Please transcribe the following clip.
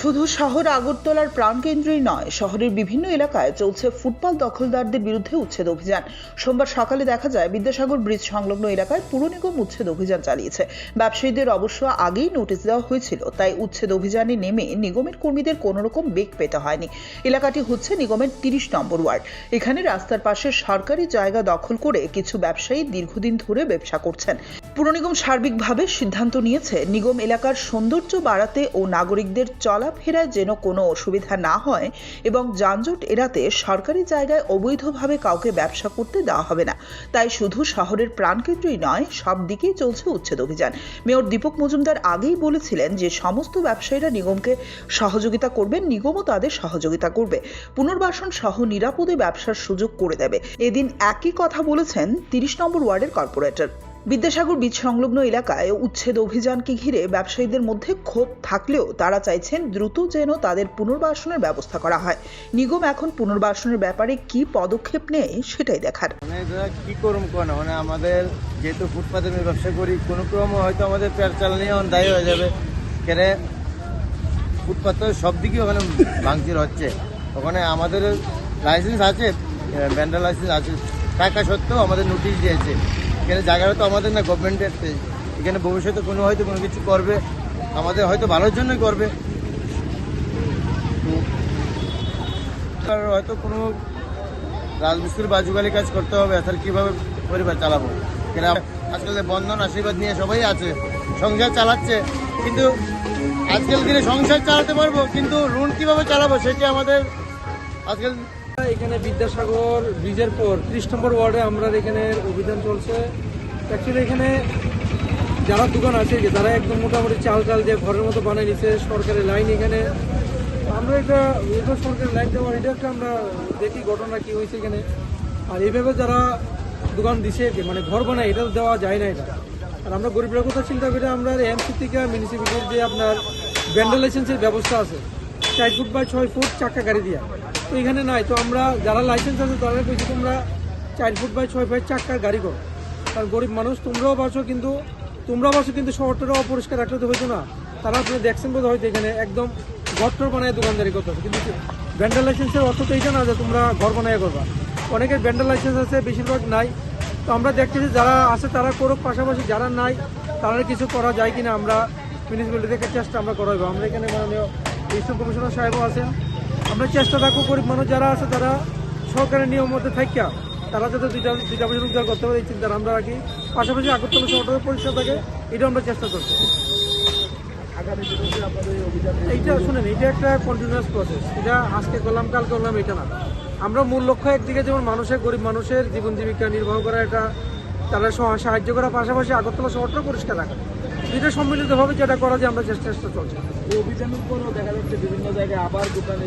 শুধু শহর আগরতলার প্রাণকেন্দ্রেই নয়, শহরের বিভিন্ন এলাকায় চলছে ফুটপাত দখলদারদের বিরুদ্ধে উচ্ছেদ অভিযান। সোমবার সকালে দেখা যায়, বিদ্যাসাগর ব্রিজ সংলগ্ন এলাকায় পুর নিগম উচ্ছেদ অভিযান চালিয়েছে। ব্যবসায়ীদের অবশ্য আগেই নোটিশ দেওয়া হয়েছিল, তাই উচ্ছেদ অভিযানে নেমে নিগমের কর্মীদের কোনো রকম বেগ পেতে হয়নি। এলাকাটি হচ্ছে নিগমের তিরিশ নম্বর ওয়ার্ড। এখানে রাস্তার পাশে সরকারি জায়গা দখল করে কিছু ব্যবসায়ী দীর্ঘদিন ধরে ব্যবসা করছেন। পুর নিগম সার্বিকভাবে সিদ্ধান্ত নিয়েছে, নিগম এলাকার সৌন্দর্য বাড়াতে ও নাগরিকদের চলাফেরায় যেন কোনো অসুবিধা না হয় এবং যানজট এড়াতে সরকারি জায়গায় অবৈধভাবে কাউকে ব্যবসা করতে দেওয়া হবে না। তাই শুধু শহরের প্রাণকেন্দ্রই নয়, সব দিকেই চলছে উচ্ছেদ অভিযান। মেয়র দীপক মজুমদার আগেই বলেছিলেন যে, সমস্ত ব্যবসায়ীরা নিগমকে সহযোগিতা করবেন, নিগমও তাদের সহযোগিতা করবে। পুনর্বাসন সহ নিরাপদে ব্যবসার সুযোগ করে দেবে। এদিন একই কথা বলেছেন তিরিশ নম্বর ওয়ার্ডের কর্পোরেটর। বিদ্যাসাগর বীজ সংলগ্ন এলাকায় উচ্ছেদ অভিযানকে ঘিরে ব্যবসায়ীদের মধ্যে ক্ষোভ থাকলেও তারা চাইছেন দ্রুত যেন তাদের পুনর্বাসনের ব্যবস্থা করা হয়। নিগম এখন পুনর্বাসনের ব্যাপারে কি পদক্ষেপ নেয় সেটাই দেখার। মানে কি করুম কোন? মানে আমাদের যেহেতু ফুটপাতে আমি ব্যবসা করি, কোনো ক্রমে হয়তো আমাদের পেয়ার চালানি এখন দায়ী হয়ে যাবে। কেন ফুটপাত সব দিকে ওখানে ভাঙচুর হচ্ছে। ওখানে আমাদের লাইসেন্স আছে ব্যান্ডার লাইসেন্স আছে। টাকা সত্ত্বেও আমাদের নোটিশ দিয়েছে। এখানে জায়গাটা তো আমাদের না গভর্নমেন্টের এখানে ভবিষ্যতে কোনো হয়তো কোনো কিছু করবে। আমাদের হয়তো ভালোর জন্যই করবে। হয়তো কোনো রাজমিস্ত্রির বা যুগালি কাজ করতে হবে, তাহলে কীভাবে পরিবার চালাবো? কেন আজকাল বন্ধন আশীর্বাদ নিয়ে সবাই আছে, সংসার চালাচ্ছে। কিন্তু আজকাল দিনে সংসার চালাতে পারব, কিন্তু ঋণ কীভাবে চালাবো সেটি আমাদের আজকাল এখানে বিদ্যাসাগর ব্রিজের পর, ত্রিশ নম্বর ওয়ার্ডে আমরা এখানে অভিযান চলছে। অ্যাকচুয়ালি এখানে যারা দোকান আছে, যে তারা একদম মোটামুটি চাল চাল দিয়ে ঘরের মতো বানিয়ে নিচ্ছে সরকারি লাইন এখানে। আমরা এটা এটা সরকারি লাইন দেওয়া এটা একটা আমরা দেখি ঘটনা কি হয়েছে এখানে। আর এইভাবে যারা দোকান দিছে, যে মানে ঘর বানায় এটা দেওয়া যায় না এটা। আর আমরা গরিবের কথা চিন্তা করে, আমরা এমসি থেকে মিউনিসিপ্যালিটির যে আপনার ব্যান্ডেল লাইসেন্সের ব্যবস্থা আছে। চার ফুট বাই ছয় ফুট চাক্কা গাড়ি দিয়া। তো এখানে নাই তো আমরা যারা লাইসেন্স আছে তারা কইছি তোমরা চার ফুট বাই ছয় ফুট চাক্কার গাড়ি করো। কারণ গরিব মানুষ, তোমরাও বাসো কিন্তু, তোমরাও বাসো কিন্তু শহরটারও অপরিষ্কার রাখলে তো হইতো না। তারা আপনি দেখছেন বোধ হয়তো এখানে একদম ঘরটর বানায় দোকানদারি করতেছে। কিন্তু ব্যান্ডেল লাইসেন্সের অর্থ তো এইটা না যে তোমরা ঘর বানায় করবা। অনেকের ব্যান্ডেল লাইসেন্স আছে, বেশিরভাগ নাই। তো আমরা দেখতেছি যারা আছে তারা করুক, পাশাপাশি যারা নাই তারা কিছু করা যায় কিনা আমরা মিউনিসিপ্যালিটি থেকে চেষ্টা আমরা করাইবো। আমরা এখানে মাননীয় ইস্টার্ন কমিশনার সাহেবও আছেন। আমরা চেষ্টা থাকব গরিব মানুষ যারা আছে তারা সরকারের নিয়ম মধ্যে থাকিয়া তারা যাতে দুইটা দুইটা পয়সা রোজগার করতে পারে এই চিন্তা আমরা রাখি। পাশাপাশি আগরতলা শহরটাও পরিষ্কার থাকে এটা আমরা চেষ্টা করব এইটা শুনেন এটা একটা কন্টিনিউয়াস প্রসেস এটা আজকে করলাম কাল করলাম এটা না। আমরা মূল লক্ষ্য একদিকে যেমন মানুষের গরিব মানুষের জীবন জীবিকা নির্বাহ করা এটা তারা সাহায্য করার পাশাপাশি আগরতলা শহরটা পরিষ্কার রাখা। এটা সম্মিলিতভাবে যেটা করা যায়, আমরা চেষ্টা চেষ্টা চলছে। অভিযানের পরও দেখা যাচ্ছে বিভিন্ন জায়গায় আবার দোকান